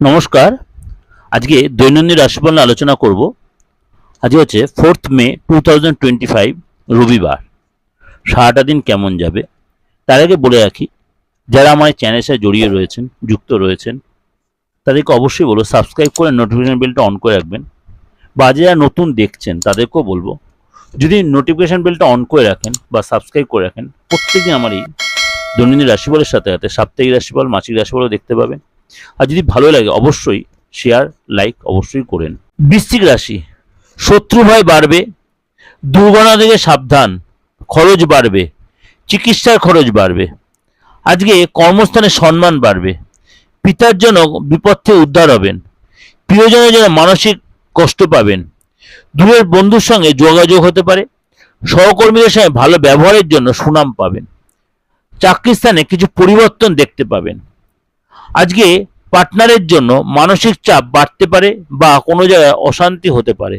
নমস্কার। আজকে দৈনন্দিন রাশিফল নিয়ে আলোচনা করব। আজকে হচ্ছে fourth May two thousand twenty five রবিবার। সারাটা দিন কেমন যাবে? তার আগে বলে রাখি, যারা আমার চ্যানেলের সাথে জড়িয়ে রয়েছেন, যুক্ত রয়েছেন, তাদেরকে অবশ্যই বলব সাবস্ক্রাইব করে নোটিফিকেশন বেলটা অন করে রাখবেন। বা যারা নতুন দেখছেন, তাদেরকেও বলব, যদি নোটিফিকেশান বেলটা অন করে রাখেন বা সাবস্ক্রাইব করে রাখেন প্রত্যেকদিন আমার এই দৈনন্দিন রাশিফলের সাথে সাথে সাপ্তাহিক রাশিফল, মাসিক রাশিফলও দেখতে পাবেন। আর যদি ভালো লাগে অবশ্যই শেয়ার লাইক অবশ্যই করেন। বৃশ্চিক রাশি, শত্রু ভয় বাড়বে, দুর্ঘটনা থেকে সাবধান, খরচ বাড়বে, চিকিৎসার খরচ বাড়বে, আজকে কর্মস্থানে সম্মান বাড়বে, পিতার জন্য বিপদ থেকে উদ্ধার হবেন, প্রিয়জনের জন্য মানসিক কষ্ট পাবেন, দূরের বন্ধুর সঙ্গে যোগাযোগ হতে পারে, সহকর্মীদের সঙ্গে ভালো ব্যবহারের জন্য সুনাম পাবেন, চাকরির স্থানে কিছু পরিবর্তন দেখতে পাবেন আজকে পার্টনারের জন্য মানসিক চাপ বাড়তে পারে বা কোনো জায়গায় অশান্তি হতে পারে।